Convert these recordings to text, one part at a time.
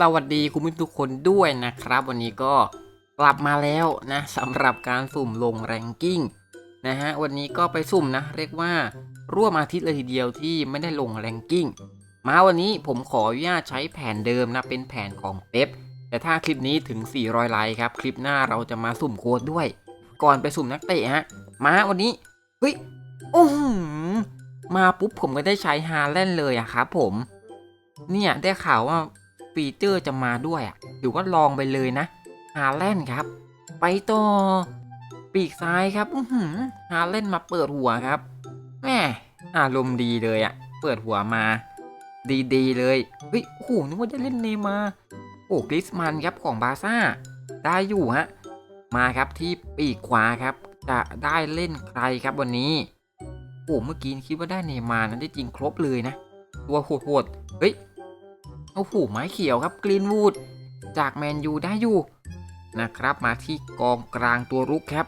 สวัสดีคุณผู้ชมทุกคนด้วยนะครับ วันนี้ก็กลับมาแล้วนะสำหรับการสุ่มลงแรงกิ้งนะฮะวันนี้ก็ไปสุ่มนะ เรียกว่าร่วมอาทิตย์เลยทีเดียวที่ไม่ได้ลงแรงกิ้งมาวันนี้ผมขออนุญาตใช้แผนเดิมนะเป็นแผนของเป๊ปแต่ถ้าคลิปนี้ถึง 400 ไลค์ครับ คลิปหน้าเราจะมาสุ่มโค้ดด้วย ก่อนไปสุ่มนักเตะฮะมาวันนี้เฮ้ยโอ้โหมาปุ๊บผมก็ได้ใช้ฮาแลนเลยอะครับผม เนี่ยได้ข่าวว่า ฟีเจอร์จะมาด้วยอะถือว่าลองไปเลยนะ ฮาแลนด์ครับ ไปต่อ ปีกซ้ายครับอือหือฮาแลนด์มาเปิดหัวครับแม่อารมณ์ดีเลยอะ เปิดหัวมา ดีๆ เลยเฮ้ยโอ้โหนึกว่าจะเล่นเนยมาโอ้กริสมันครับของบาซ่า ได้อยู่ฮะมาครับที่ปีกขวาครับ จะได้เล่นใครครับวันนี้โอ้เมื่อกี้คิดว่าได้เนยมานั้นได้จริงครบเลยนะ ตัวโหดๆเฮ้ย โอ้โหไม้เขียวครับกรีนวูดจากแมนยูได้อยู่นะครับมาที่กองกลางตัวรุกครับ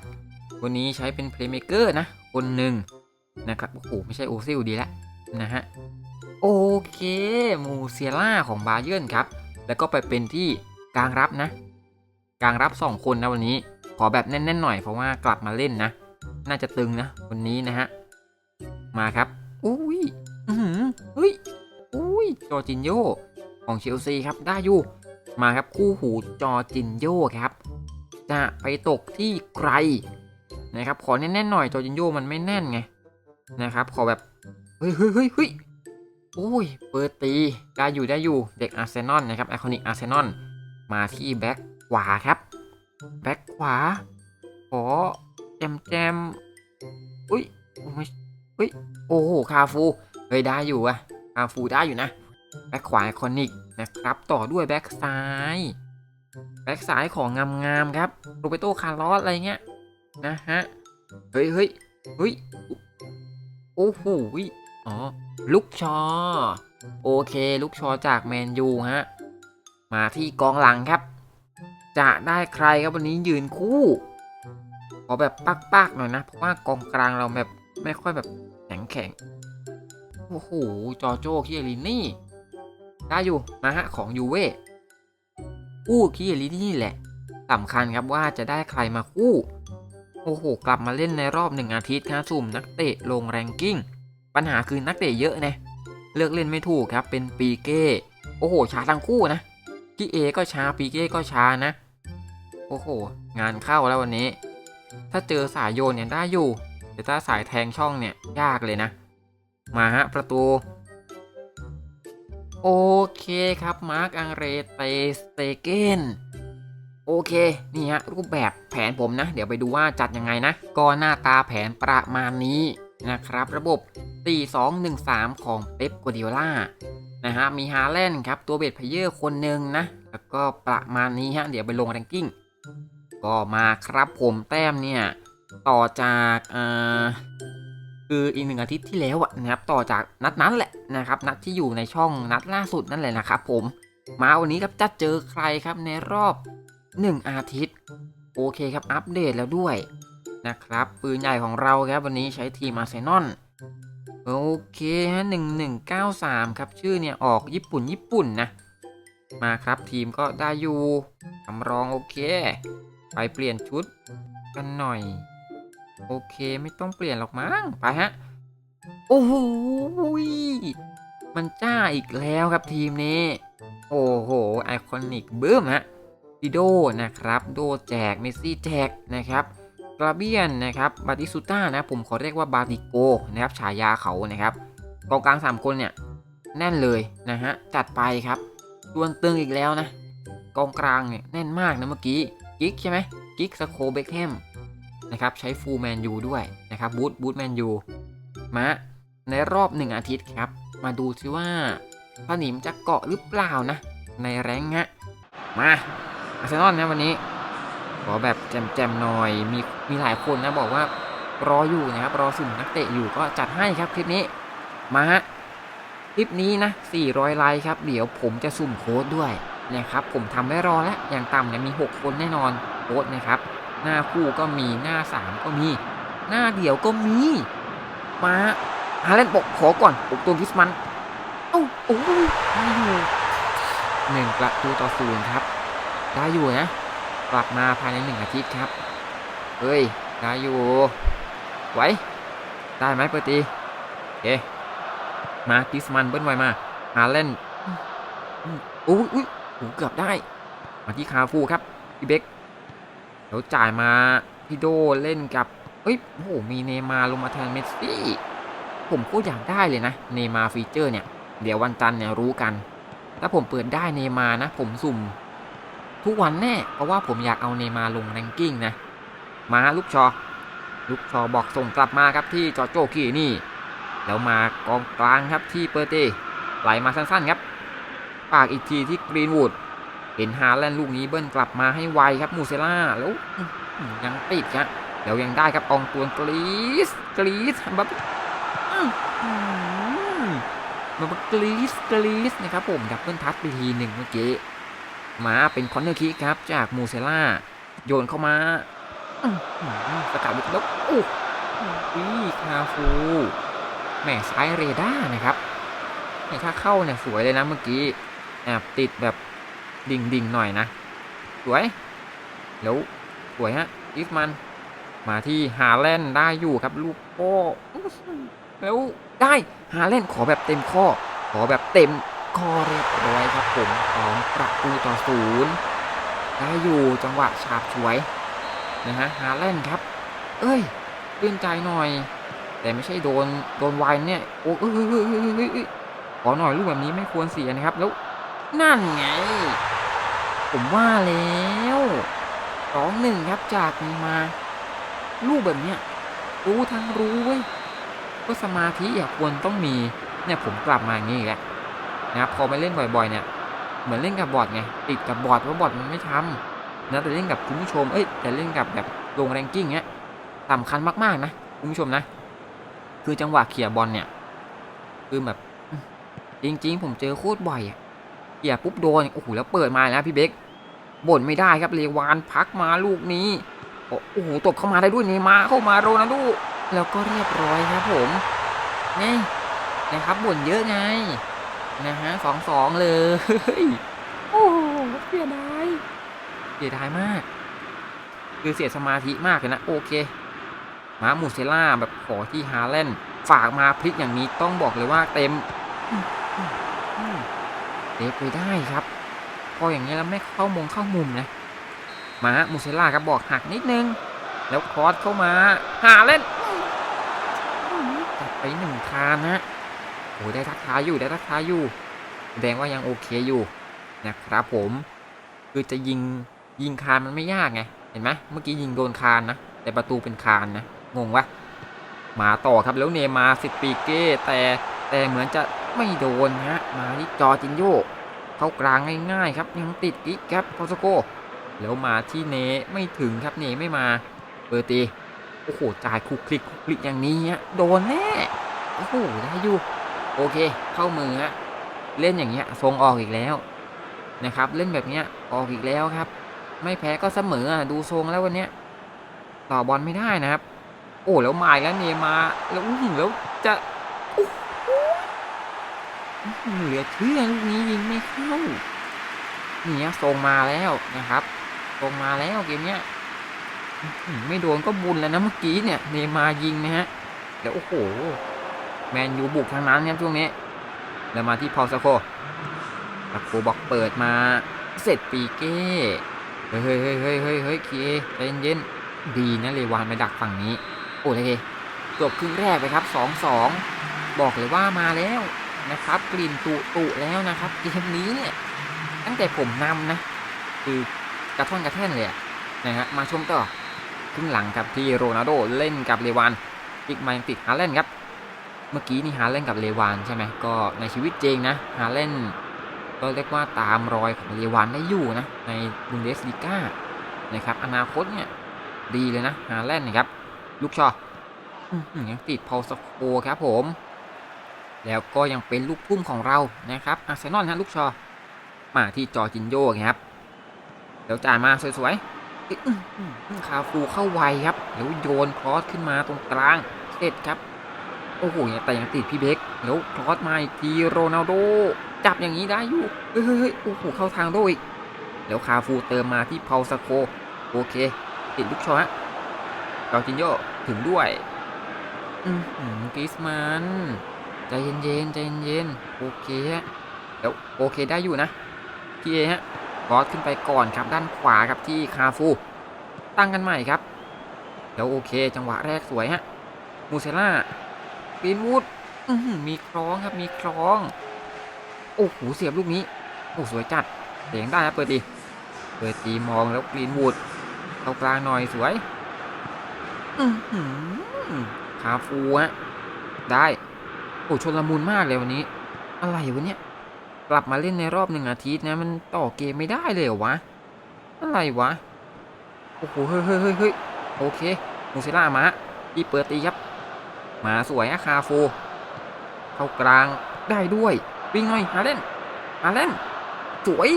วันนี้ใช้เป็นเพลย์เมเกอร์นะ คนหนึ่งนะครับโอ้โหไม่ใช่โอซิลดีแล้วนะฮะโอเคมูเซียล่าของบาเยิร์นครับ แล้วก็ไปเป็นที่กลางรับนะ กลางรับ 2 คนนะวันนี้ขอแบบแน่นๆหน่อยเพราะว่ากลับมาเล่นนะ น่าจะตึงนะวันนี้นะฮะมาครับอุ้ยอือเฮ้ยอุ้ยจอจินโย ของเชลซีครับได้อยู่มาครับคู่หูจอจินโยครับ จะไปตกที่ใครนะครับขอแน่นๆหน่อยจอจินโยมันไม่แน่นไงนะครับขอแบบเฮ้ยเฮ้ยเฮ้ยเฮ้ยโอ้ยเปิดตีได้อยู่ได้อยู่เด็กอาร์เซนอลนะครับไอคอนิกอาร์เซนอลมาที่แบ็คขวาครับแบ็คขวาขอแจมแจมอุ้ยอ้ยเฮ้ยโอ้โหคาฟูเฮ้ยได้อยู่อะคาฟูได้อยู่นะ แบ็คขวาไอคอนิกนะครับต่อด้วยแบ็คซ้ายแบ็คซ้ายของงามๆครับโรเบโตคาร์ลอสอะไรเงี้ยนะฮะเฮ้ยเฮ้ยเฮ้ยโอ้โหอ๋อลุกชอ โอเคลุกชอจากแมนยูฮะมาที่กองหลังครับ จะได้ใครครับวันนี้ยืนคู่ขอแบบปักๆหน่อยนะ เพราะว่ากองกลางเราแบบไม่ค่อยแบบแข็งแข็งโอ้โหจอโจคิเอลินี่ ได้อยู่มาฮะของยูเว่คู่คิเอลินี่แหละสำคัญครับว่าจะได้ใครมาคู่ โอ้โห กลับมาเล่นในรอบหนึ่งอาทิตย์ครับสุ่มนักเตะลงแรงกิ้ง ปัญหาคือนักเตะเยอะนะ เลือกเล่นไม่ถูกครับเป็นปีเก้ โอ้โห ช้าทั้งคู่นะพี่เอก็ช้าปีเก้ก็ช้านะ โอ้โห งานเข้าแล้ววันนี้ ถ้าเจอสายโยนเนี่ยได้อยู่ แต่ถ้าสายแทงช่องเนี่ยยากเลยนะ มาฮะประตู โอเคครับมาร์กอังเรเตสเตเกนโอเค นี่ฮะ รูปแบบแผนผมนะ เดี๋ยวไปดูว่าจัดยังไงนะ ก็หน้าตาแผนประมาณนี้นะครับ ระบบ 4-2-1-3 ของเป๊ปกัวดิโอล่านะฮะ มีฮาแลนด์ครับ ตัวเบสเพเยอร์คนหนึ่งนะ แล้วก็ประมาณนี้ฮะ เดี๋ยวไปลงแรงกิ้ง ก็มาครับผมแต้มเนี่ย ต่อจากอ่อ คืออีกหนึ่งอาทิตย์ที่แล้วอะนะครับต่อจากนัดนั้นแหละนะครับ นัดที่อยู่ในช่องนัดล่าสุดนั่นแหละนะครับผมมาวันนี้ครับจะเจอใครครับในรอบ 1 อาทิตย์ โอเคครับอัปเดตแล้วด้วยนะครับ ปืนใหญ่ของเราครับวันนี้ใช้ทีมอาร์เซนอลโอเคฮะหนึ่งหนึ่งเก้าสามครับ ชื่อเนี่ยออกญี่ปุ่นญี่ปุ่นนะ มาครับทีมก็ได้อยู่สำรองโอเค ไปเปลี่ยนชุดกันหน่อย โอเคไม่ต้องเปลี่ยนหรอกมั้งไปฮะ โอ้โหมันจ้าอีกแล้วครับทีมนี้ โอ้โหไอคอนิกบึ้มฮะดิโดนะครับ โดแจกเมซี่แจกนะครับกราเบียนนะครับบาติสุต้านะผมขอเรียกว่าบาติโกนะครับฉายาเขานะครับกองกลาง 3 คนเนี่ยแน่นเลยนะฮะจัดไปครับดวลตึงอีกแล้วนะ กองกลางเนี่ยแน่นมากนะเมื่อกี้ กิกใช่ไหมกิกสโคเบคแฮม นะครับใช้ฟูลแมนยูด้วยนะครับบูทบูทแมนยูมาในรอบ 1 อาทิตย์ครับ มาดูซิว่าพานิมจะเกาะหรือเปล่านะ ในแรงฮะมาอาร์เซนอลนะวันนี้ ขอแบบแจมๆหน่อยมีมีหลายคนนะบอกว่ารออยู่นะครับรอสุ่มนักเตะอยู่ก็จัดให้ครับคลิปนี้มาฮะคลิปนี้นะ 400 ไลค์ครับ เดี๋ยวผมจะสุ่มโค้ดด้วยนะครับ ผมทำไว้รอแล้ว อย่างต่ำเนี่ยมี 6 คนแน่นอนโค้ดนะครับ หน้าคู่ก็มีหน้า3ก็มี หน้าเดี่ยวก็มี มาฮาเลนปกขอก่อนปกตัวกิสมันเอ้าโอ้ยได้อยู่หนึ่งประตูต่อศูนย์ครับ ได้อยู่นะ กลับมาภายในหนึ่งอาทิตย์ครับ เฮ้ย ได้อยู่ไหวได้ไหมเปอร์ตีโอเคมากิสมันเบิ้ลไวมาฮาเลนอุ้ยอุ้ยโอ้เกือบได้ มาที่คาฟูครับพี่เบ็ก แล้วจ่ายมาพี่โดเล่นกับเฮ้ยโอ้โหมีเนมาร์ลงมาแทนเมสซี่ ผมก็อยากได้เลยนะเนมาร์ฟีเจอร์เนี่ย เดี๋ยววันจันทร์เนี่ยรู้กัน ถ้าผมเปิดได้เนมาร์นะ ผมสุ่ม ทุกวันแน่เพราะว่าผมอยากเอาเนมาร์ลงแรงกิ้งนะ มาลูกชอ ลูกชอบอกส่งกลับมาครับที่จอโจคีนี่ แล้วมากองกลางครับที่เปอร์เต้ไหลมาสั้นๆครับ ปากอีกทีที่กรีนวูด เห็นฮาแลนด์ลูกนี้เบิ้ลกลับมาให้ไวครับมูเซล่าแล้วยังติดครับแล้วยังได้ครับอองตวนกรีสกรีสแบบอื้อหือแบบกรีสกรีสนะครับผมดับเบิลทัชไปทีหนึ่งเมื่อกี้มาเป็นคอนเนอร์คิกครับจากมูเซล่าโยนเข้ามาสกัดลูกแล้วโอ้โหคาฟูแหม่ซ้ายเรดาร์นะครับเนี่ยถ้าเข้าเนี่ยสวยเลยนะเมื่อกี้แอบติดแบบ ดิ่งดิ่งๆหน่อยนะสวยแล้วสวยฮะอีฟมัน มาที่ฮาแลนด์ได้อยู่ครับลูกโป้แล้วได้ฮาแลนด์ขอแบบเต็มข้อ ขอแบบเต็มข้อเรียบร้อยครับผมสองประตูต่อศูนย์ได้อยู่จังหวะฉาบฉวยนะฮะฮาแลนด์ครับ เอ้ยตื่นใจหน่อย แต่ไม่ใช่โดนโดนไวน์เนี่ยโอ้เอ้ยเอ้ยเอ้ยเอ้ยเอ้ยเอ้ยขอหน่อยลูกแบบนี้ไม่ควรเสียนะครับแล้วนั่นไง ผมว่าแล้วสองหนึ่งครับจากนี้มา ลูกแบบเนี้ยรู้ทั้งรู้เว้ยก็สมาธิอย่าควรต้องมี เนี่ยผมกลับมาอย่างนี้อีกแล้วนะครับพอไปเล่นบ่อยๆ เนี่ย เหมือนเล่นกับบอทไงติดกับบอทว่าะบอทมันไม่ทำนะแต่เล่นกับคุณผู้ชมเอ้ยแต่เล่นกับแบบลงแรงกิ้งเนี้ยสำคัญมากๆนะคุณผู้ชมนะ คือจังหวะเขี่ยบอลเนี่ยคือแบบจริง ๆ ผมเจอโคตรบ่อยอะเขี่ยปุ๊บโดนโอ้โหแล้วเปิดมาแล้วพี่เบค บ่นไม่ได้ครับเลวานพักมาลูกนี้โอ้โหตบเข้ามาได้ด้วยเนย์มาเข้ามาโรนัลโดแล้วก็เรียบร้อยครับผมนี่นะครับบ่นเยอะไงนะฮะสองสองเลยโอ้โหเสียดายเสียดายมาก คือเสียสมาธิมากเลยนะ โอเคมามูเซล่าแบบขอที่ฮาแลนด์ฝากมาพลิกอย่างนี้ต้องบอกเลยว่าเต็มอืมอืมอืมเดฟไปได้ครับ พออย่างนี้แล้วไม่เข้ามงเข้ามุมนะมามูเซล่าครับบอกหักนิดนึง แล้วคอสเข้ามา หาเล่นจัดไปหนึ่งคานนะโอ้ยได้ทักทายอยู่ได้ทักทายอยู่แสดงว่ายังโอเคอยู่นะครับผม คือจะยิงยิงคานมันไม่ยากไง เห็นไหมเมื่อกี้ยิงโดนคานนะ แต่ประตูเป็นคานนะ งงวะมาต่อครับแล้วเนมาสิปีเก้แต่แต่เหมือนจะไม่โดนฮะมาที่จอจินโย เข้ากลางง่ายๆครับยังติดอีกครับพอสโกแล้วมาที่เนไม่ถึงครับเนไม่มาเบอร์ตีโอ้โหจ่ายคลุกคลิกคลุกคลิกอย่างนี้ฮะโดนแน่โอ้โหได้อยู่โอเค เข้ามือฮะเล่นอย่างเงี้ยทรงออกอีกแล้วนะครับ เล่นแบบเนี้ยออกอีกแล้วครับ ไม่แพ้ก็เสมออะดูทรงแล้ววันเนี้ยต่อบอลไม่ได้นะครับ โอ้แล้วมาแล้วเนมาแล้วอื้อหือแล้วจะ เหลือเชื่อลูกนี้ยิงไม่เข้าเนี่ยทรงมาแล้วนะครับทรงมาแล้วเกมเนี้ยไม่โดนก็บุญแล้วนะเมื่อกี้เนี่ยเนยมายิงนะฮะแล้วโอ้โห แมนยูบุกทางนั้นครับช่วงนี้ แล้วมาที่พอลสโคตะโกบอกเปิดมาเสร็จปีเก้เฮ้ยเฮ้ยเฮ้ยเฮ้ยเฮ้ยเฮ้ยเคใจเย็นๆดีนะเลวานไปดักฝั่งนี้ โอ้ยจบครึ่งแรกไปครับสองสองบอกเลยว่ามาแล้ว นะครับ กลิ่นตุตุแล้วนะครับเกมนี้เนี่ยตั้งแต่ผมนำนะ คือกระท่อนกระแท่นเลยะนะฮะมาชมต่อครึ่งหลังครับที่โรนัลโดเล่นกับเลวานอีกมาติดฮาแลนครับ เมื่อกี้นี่ฮาแลนกับเลวานใช่ไหมก็ในชีวิตจริงนะฮาแลนก็เรียกว่าตามรอยของเลวานได้อยู่นะในบุนเดสลีกานะครับอนาคตเนี่ยดีเลยนะฮาแลนนะครับลูกชออยังติดพอลสโคครับผม แล้วก็ยังเป็นลูกพุ่มของเรานะครับอาร์เซนอลฮะลูกชอมาที่จอจินโยครับเดี๋ยวจ่ายมาสวยๆคาฟูเข้าไวครับแล้วโยนครอสขึ้นมาตรงกลางเสร็จครับ โอ้โหแต่ยังติดพี่เบคแล้วครอสมาอีกทีโรนัลโดจับอย่างนี้ได้อยู่เฮ้ยโอ้โหเข้าทางโดอีกแล้วคาฟูเติมมาที่เพาสโคโอเค ติดลูกชอฮะจอจินโยถึงด้วย อือหือกริสมัน ใจเย็นๆใจเย็นๆโอเคฮะเดี๋ยวโอเคได้อยู่นะพี่เอฮะบอสขึ้นไปก่อนครับด้านขวาครับที่คาฟู ตั้งกันใหม่ครับเดี๋ยวโอเค จังหวะแรกสวยฮะมูเซล่าปีนวูดมีคล้องครับมีคล้อง โอ้โหเสียบลูกนี้โอ้สวยจัดเสียงได้ครับเปิดตีเปิดตีมองแล้วกรีนวูดเข้ากลางหน่อยสวยคาฟูฮะได้ โอ้ชนละมุนมากเลยวันนี้ อะไรวะเนี่ยกลับมาเล่นในรอบหนึ่งอาทิตย์นะมันต่อเกมไม่ได้เลยเหรอวะ อะไรวะ โอ้โหเฮ้ยเฮ้ยเฮ้ยเฮ้ยโอเคมูเซล่ามาอีเปิดตีครับ มาสวยอะคาฟูเข้ากลางได้ด้วย วิ่งหน่อยหาเล่นหาเล่นสวย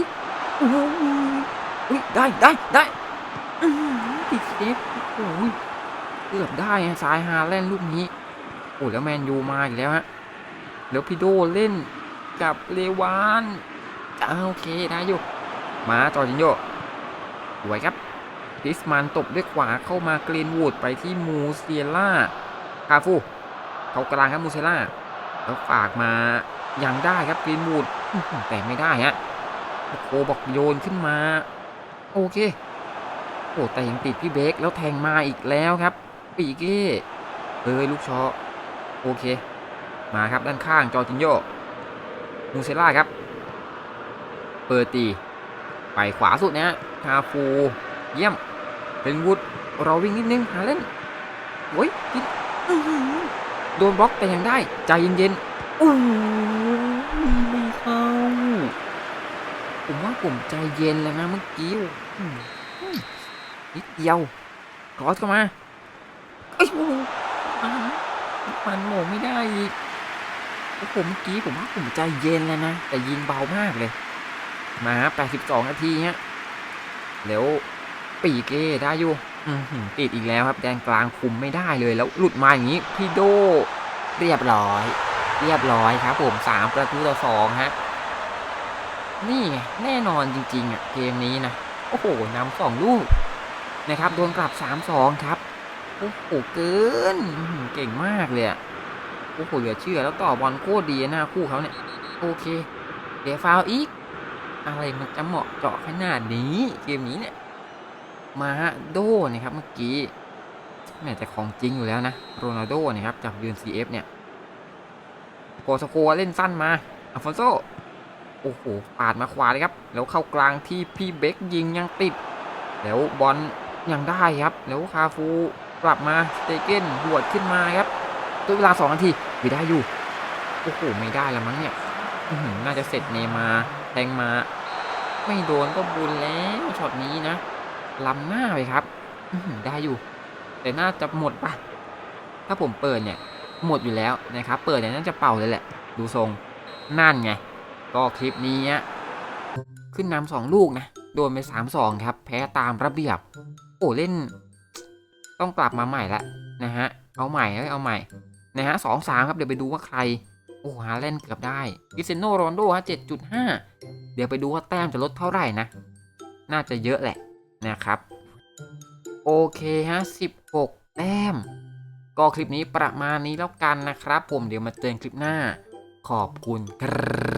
โอ้โหอุ๊ยได้ได้ได้ติดเซฟโอ้โหเกือบได้ซ้ายฮาเล่นลูกนี้ โอ้แล้วแมนยูมาอีกแล้วฮะ แล้วพี่โดเล่นกับเลวานอ่าโอเคได้อยู่ มาจอร์จินโยสวยครับคริสมันตบด้วยขวาเข้ามากรีนวูดไปที่มูเซียล่าคาฟูเขากลางครับมูเซล่าแล้วฝากมายังได้ครับกรีนวูดแต่ไม่ได้ฮะโคบอกโยนขึ้นมา โอเคโอ้แต่ยังติดพี่เบคแล้วแทงมาอีกแล้วครับปีเก้เอ้ยลูกชอโอเค มาครับด้านข้างจอร์จินโยมูเซล่าครับเปิดตี ไปขวาสุดนะฮะคาฟู เยี่ยม เป็นวุฒเราวิ่งนิดนึง หาเล่นโอ้ยกินโดนบล็อกแต่ยังได้ ใจเย็นๆโอ้ไม่เข้าผมว่าผมใจเย็นแล้วนะเมื่อกี้นิดเดียวคอสเข้ามา เอ้ยโอ้โหอ่ามันโหมไม่ได้อีก โอ้โหเมื่อกี้ผมว่าผมใจเย็นแล้วนะ แต่ยิงเบามากเลย มา 82 นาทีฮะแล้วปีเก้ได้อยู่ติดอีกแล้วครับ แดนกลางคุมไม่ได้เลยแล้วหลุดมาอย่างนี้พี่โดเรียบร้อย เรียบร้อยครับ ผมสามประตูต่อสองฮะนี่แน่นอนจริงๆอะเกมนี้นะโอ้โหนำสองลูกนะครับโดนกลับ3-2ครับโอ้โหเกินเก่งมากเลยอะ โอ้โหเหลือเชื่อแล้วต่อบอลโคตรดีหน้าคู่เขาเนี่ย โอเค เดี๋ยวฟาวอีก อะไรมันจะเหมาะเจาะขนาดนี้เกมนี้เนี่ย มาโดนะครับเมื่อกี้แม่แต่ของจริงอยู่แล้วนะโรนัลโดเนี่ยครับจากยืน CF เนี่ยโกสโกเล่นสั้นมาอัลฟอนโซโอ้โหปาดมาขวาเลยครับ แล้วเข้ากลางที่พี่เบคยิงยังติด แล้วบอลยังได้ครับ แล้วคาฟูกลับมาสเตเกนบวดขึ้นมาครับด้วยเวลา 2 นาที ไม่ได้อยู่ โอ้โห ไม่ได้แล้วมั้งเนี่ยน่าจะเสร็จเนมาแทงมา ไม่โดนก็บุญแล้วช็อตนี้นะล้ำหน้าไปครับได้อยู่ แต่น่าจะหมดปะถ้าผมเปิดเนี่ย หมดอยู่แล้วนะครับ เปิดเนี่ยน่าจะเป่าเลยแหละ ดูทรงนั่นไง ก็คลิปนี้ขึ้นนำสองลูกนะ โดนไปสามสองครับ แพ้ตามระเบียบ โอ้เล่น ต้องกลับมาใหม่ละนะฮะ เอาใหม่เอาใหม่ นะฮะสองสามครับเดี๋ยวไปดูว่าใคร โอ้ฮาเล่นเกือบได้คริสเซโนโรนโดฮะเจ็ดจุดห้าเดี๋ยวไปดูว่าแต้มจะลดเท่าไหร่นะ น่าจะเยอะแหละนะครับ โอเคฮะสิบหกแต้ม ก็คลิปนี้ประมาณนี้แล้วกันนะครับ ผมเดี๋ยวมาเจอกันคลิปหน้า ขอบคุณครับ